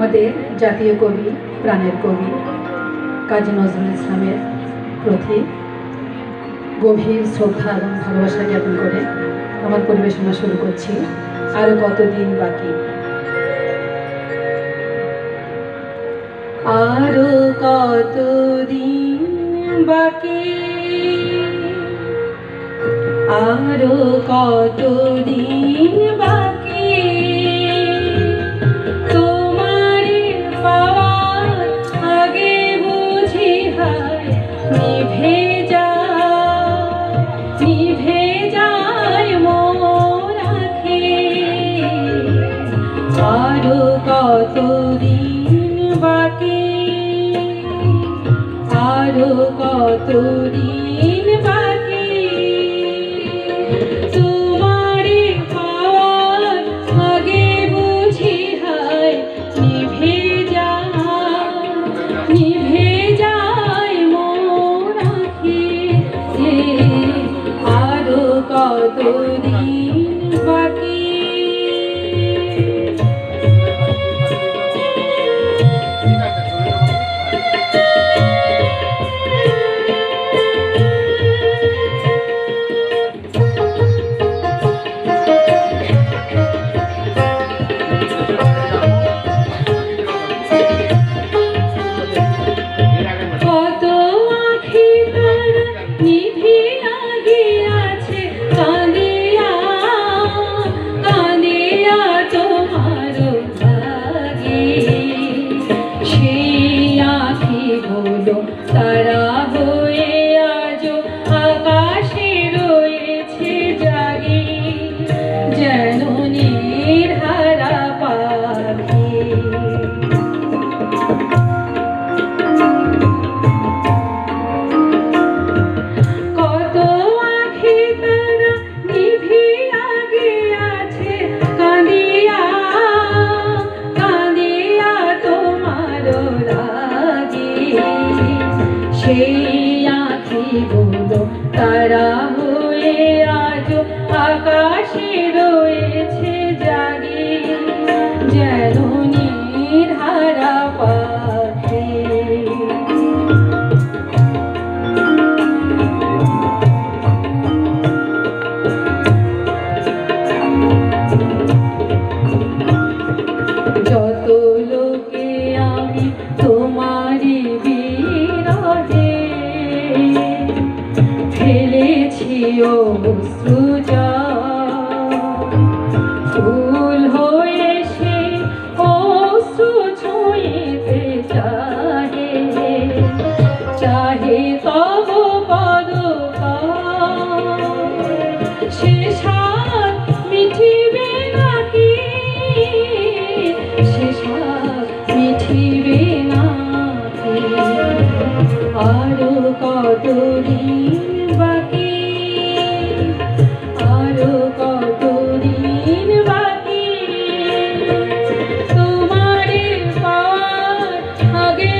আমাদের জাতীয় কবি, প্রাণের কবি কাজী নজরুল ইসলামের প্রতি গভীর শ্রদ্ধা এবং ভালোবাসা জ্ঞাপন করে আমার পরিবেশনা শুরু করছি। আরও কতদিন বাকি? আরও কতদিন বাকি? আরও কতদিন আরও কতদিন বাকি? আরও কতদিন বাকি? তোমারে পাওয়ার আগে বুঝি হয়, নিভে যায় নিভে যায় মোর আখি। আরও কতদিন সেই আখি গুলো তারা হয়ে আজ আকাশে ফুল হয়ে সে অশ্রু ছুঁয়েতে চাহে। চাহে তব পদ সে